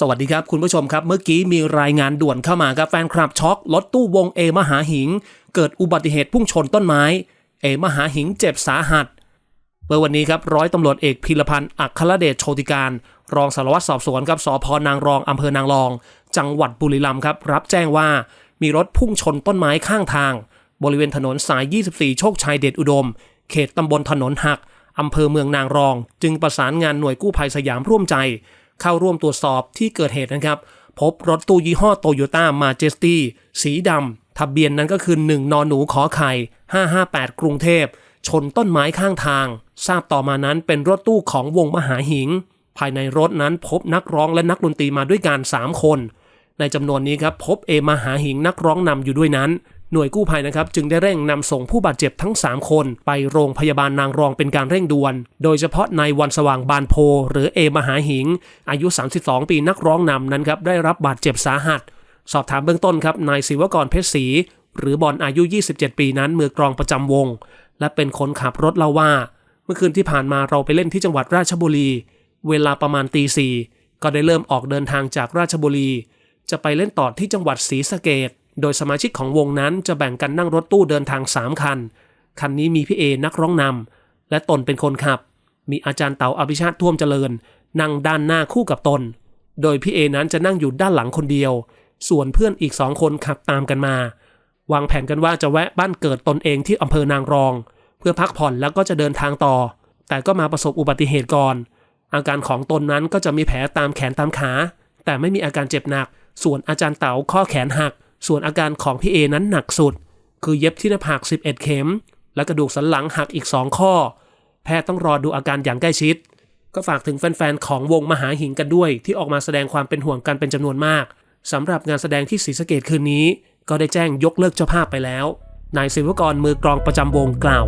สวัสดีครับคุณผู้ชมครับ เมื่อกี้มีรายงานด่วนเข้ามาครับแฟนคลับช็อกรถตู้วงเอมหาหิง เกิดอุบัติเหตุพุ่งชนต้นไม้ เอมหาหิงเจ็บสาหัสเมื่อวันนี้ครับร้อยตำรวจเอกพิรพันธ์อัครเดชโชติการ รองสารวัตรสอบสวนครับสพนางรองอำเภอนางรอง จังหวัดบุรีรัมย์ครับ รับแจ้งว่ามีรถพุ่งชนต้นไม้ข้างทาง บริเวณถนนสาย 24 โชคชัยเดชอุดม เขตตำบลถนนหักอำเภอเมืองนางรอง จึงประสานงานหน่วยกู้ภัยสยามร่วมใจ เข้าร่วมตรวจสอบที่เกิดเหตุนะครับ พบรถตู้ยี่ห้อโตโยต้ามาเจสตี้สีดำทะเบียนนั้นก็คือ 1 นอนหนูขอไข่ 558 กรุงเทพ ชนต้นไม้ข้างทาง ทราบต่อมานั้นเป็นรถตู้ของวงมหาหิง ภายในรถนั้นพบนักร้องและนักดนตรีมาด้วยกัน3คน ในจำนวนนี้ครับพบเอมหาหิงนักร้องนำอยู่ด้วยนั้น หน่วยกู้ภัยนะครับจึงได้เร่งนำส่งผู้บาดเจ็บทั้ง 3 คนไปโรงพยาบาลนางรองเป็นการเร่งด่วน โดยเฉพาะนายวันสว่างบานโพ หรือเอมหาหิง อายุ 32 ปีนักร้องนำนั้นครับได้รับบาดเจ็บสาหัส สอบถามเบื้องต้นครับนายศิวกรเพชรศรีหรือบอลอายุ 27 ปีนั้นมือกลองประจำวง และเป็นคนขับรถเล่าว่า เมื่อคืนที่ผ่านมาเราไปเล่นที่จังหวัดราชบุรี เวลาประมาณตีสี่ก็ได้เริ่มออกเดินทางจากราชบุรี จะไปเล่นต่อที่จังหวัดศรีสะเกด โดยสมาชิกของวงนั้นจะแบ่งกันนั่งรถตู้เดินทาง 3 คัน คันนี้มีพี่เอนักร้องนำและตนเป็นคนขับ มีอาจารย์เต๋าอภิชาติท่วมเจริญ นั่งด้านหน้าคู่กับตน โดยพี่เอนั้นจะนั่งอยู่ด้านหลังคนเดียว ส่วนเพื่อนอีกสองคนขับตามกันมา วางแผนกันว่าจะแวะบ้านเกิดตนเองที่อำเภอนางรอง เพื่อพักผ่อนแล้วก็จะเดินทางต่อ แต่ก็มาประสบอุบัติเหตุก่อน อาการของตนนั้นก็จะมีแผลตามแขนตามขา แต่ไม่มีอาการเจ็บหนัก ส่วนอาจารย์เต๋าข้อแขนหัก ส่วนอาการของพี่เอนั้นหนักสุด คือเย็บที่หน้าผาก 11 เข็ม และกระดูกสันหลังหักอีก 2 ข้อ แพทย์ต้องรอดูอาการอย่างใกล้ชิด ก็ฝากถึงแฟนๆของวงมหาหิงกันด้วย ที่ออกมาแสดงความเป็นห่วงกันเป็นจำนวนมากสำหรับงานแสดงที่ศรีสะเกดคืนนี้ ก็ได้แจ้งยกเลิกเจ้าภาพไปแล้วนายศิวกรมือกรองประจำวงกล่าว